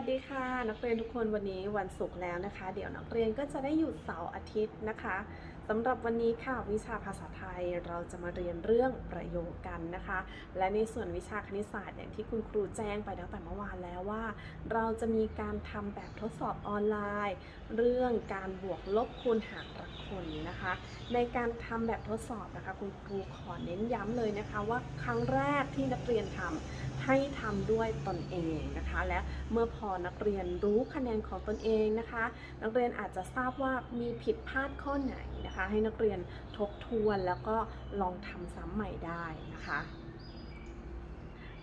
สดีค่ะนักเรียนทุกคนวันนี้วันศุกร์แล้วนะคะ เดี๋ยวนักเรียนก็จะได้หยุดเสาร์อาทิตย์นะคะ สำหรับวันนี้ค่ะวิชาภาษาไทยเราจะมาเรียนเรื่องประโยคกันนะคะ และในส่วนวิชาคณิตศาสตร์อย่างที่คุณครูแจ้งไปตั้งแต่เมื่อวานแล้วว่า เราจะมีการทำแบบทดสอบออนไลน์ เรื่องการบวกลบคูณหารหลักคนนะคะ ในการทำแบบทดสอบนะคะคุณครูขอเน้นย้ำเลยนะคะ ว่าครั้งแรกที่นักเรียนทำให้ทำด้วยตนเองนะคะ และเมื่อพอนักเรียนรู้คะแนนของตนเองนะคะ นักเรียนอาจจะทราบว่ามีผิดพลาดข้อไหนนะคะให้นักเรียนทบทวนแล้วก็ลองทำซ้ำใหม่ได้นะคะ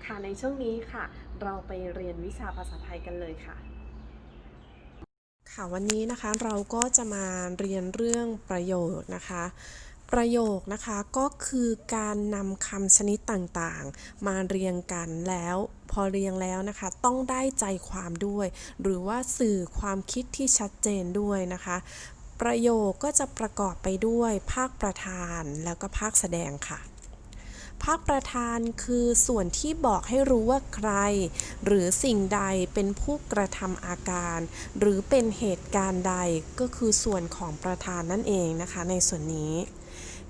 ค่ะในช่วงนี้ค่ะ เราไปเรียนวิชาภาษาไทยกันเลยค่ะ ค่ะวันนี้นะคะเราก็จะมาเรียนเรื่องประโยคนะคะ ประโยคนะคะก็คือการนำคำชนิดต่างๆ มาเรียงกันแล้วพอเรียงแล้วนะคะ ต้องได้ใจความด้วย หรือว่าสื่อความคิดที่ชัดเจนด้วยนะคะ ประโยคก็จะประกอบไปด้วยภาคประธานแล้วก็ภาคแสดงค่ะ ภาคประธานคือส่วนที่บอกให้รู้ว่าใคร หรือสิ่งใดเป็นผู้กระทำอาการ หรือเป็นเหตุการณ์ใดก็คือส่วนของประธานนั่นเองนะคะ ในส่วนนี้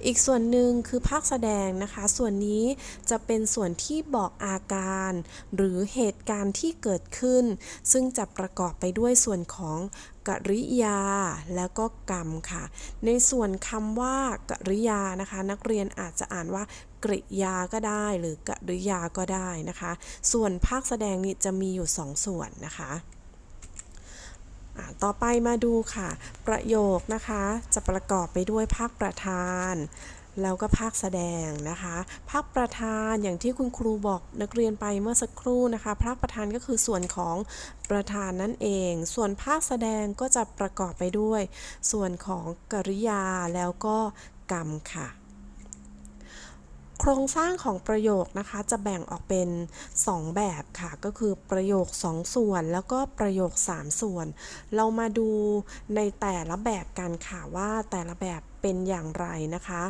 อีกส่วนหนึ่งคือภาคแสดงนะคะ ส่วนนี้จะเป็นส่วนที่บอกอาการ หรือเหตุการณ์ที่เกิดขึ้น ซึ่งจะประกอบไปด้วยส่วนของกริยาแล้วก็กรรมค่ะ ในส่วนคำว่ากริยานะคะ นักเรียนอาจจะอ่านว่ากริยาก็ได้ หรือกริยาก็ได้นะคะ ส่วนภาคแสดงนี่จะมีอยู่สองส่วนนะคะ ต่อไปมาดูค่ะ ประโยคนะคะ จะประกอบไปด้วยภาคประธานแล้วก็ภาคแสดงนะคะ ภาคประธานอย่างที่คุณครูบอกนักเรียนไปเมื่อสักครู่นะคะ ภาคประธานก็คือส่วนของประธานนั่นเอง ส่วนภาคแสดงก็จะประกอบไปด้วย ส่วนของกริยาแล้วก็กรรมค่ะ โครงสร้างของประโยคนะคะจะแบ่งออกเป็น 2 แบบค่ะ ก็คือประโยค 2 ส่วน แล้วก็ประโยค 3 ส่วน เรามาดูในแต่ละแบบกันค่ะว่าแต่ละแบบเป็นอย่างไรนะคะ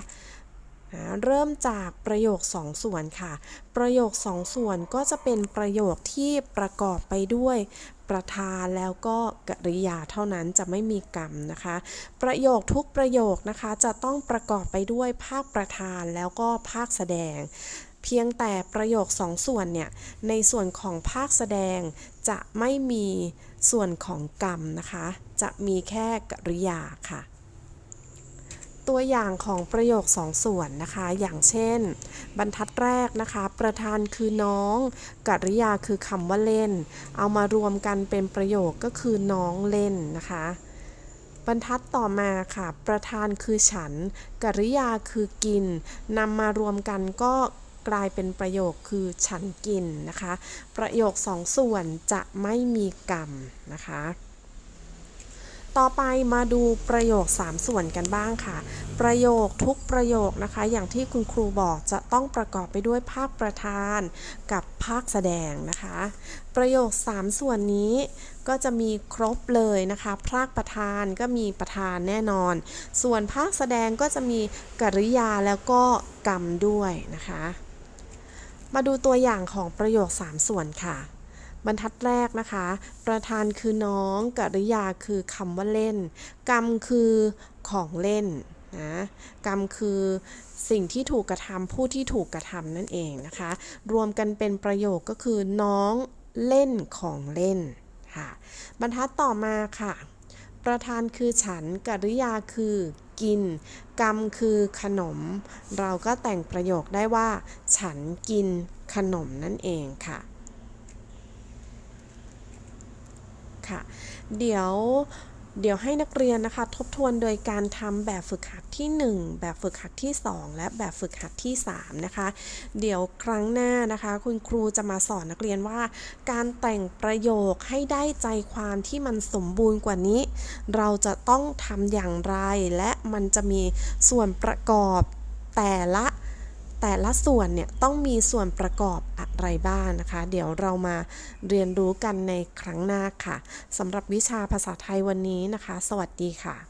เริ่มจากประโยค 2 ส่วนค่ะ ประโยค 2 ส่วนก็จะเป็นประโยคที่ประกอบไปด้วย ประธานแล้วก็กริยาเท่านั้นจะไม่มีกรรมนะคะ ประโยคทุกประโยคนะคะจะต้องประกอบไปด้วยภาคประธานแล้วก็ภาคแสดง เพียงแต่ประโยคสองส่วนเนี่ยในส่วนของภาคแสดงจะไม่มีส่วนของกรรมนะคะ จะมีแค่กริยาค่ะ ตัวอย่างของประโยคสองส่วนนะคะ อย่างเช่น บรรทัดแรกนะคะ ประธานคือน้อง กริยาคือคำว่าเล่น เอามารวมกันเป็นประโยคก็คือน้องเล่นนะคะ บรรทัดต่อมาค่ะ ประธานคือฉัน กริยาคือกินนำมารวมกันก็กลายเป็นประโยคคือฉันกินนะคะ ประโยคสองส่วนจะไม่มีกรรมนะคะ ต่อไปมาดูประโยค 3 ส่วนกันบ้างค่ะ ประโยคทุกประโยคนะคะ อย่างที่คุณครูบอกจะต้องประกอบไปด้วยภาคประธานกับภาคแสดงนะคะ ประโยค 3 ส่วนนี้ก็จะมีครบเลยนะคะภาคประธานก็มีประธานแน่นอน ส่วนภาคแสดงก็จะมีกริยาแล้วก็กรรมด้วยนะคะ มาดูตัวอย่างของประโยค 3 ส่วนค่ะ บรรทัดแรกนะคะ ประธานคือน้องกริยาคือคำว่าเล่น กรรมคือของเล่นนะกรรมคือสิ่งที่ถูกกระทำผู้ที่ถูกกระทำนั่นเองนะคะ รวมกันเป็นประโยคก็คือน้องเล่นของเล่นค่ะ บรรทัดต่อมาค่ะ ประธานคือฉันกริยาคือกิน กรรมคือขนม เราก็แต่งประโยคได้ว่า ฉันกินขนมนั่นเองค่ะ ค่ะ เดี๋ยวเดี๋ยวให้นักเรียนนะคะ ทบทวนโดยการทำแบบฝึกหัดที่ 1 แบบฝึกหัดที่ 2 และแบบฝึกหัดที่ 3 นะคะ เดี๋ยวครั้งหน้านะคะ คุณครูจะมาสอนนักเรียนว่า การแต่งประโยคให้ได้ใจความที่มันสมบูรณ์กว่านี้ เราจะต้องทำอย่างไร และมันจะมีส่วนประกอบแต่ละแต่ละส่วนเนี่ยต้องมีส่วนประกอบ ไรบ้างนะคะ เดี๋ยวเรามาเรียนรู้กันในครั้งหน้าค่ะสำหรับวิชาภาษาไทยวันนี้นะคะ สวัสดีค่ะ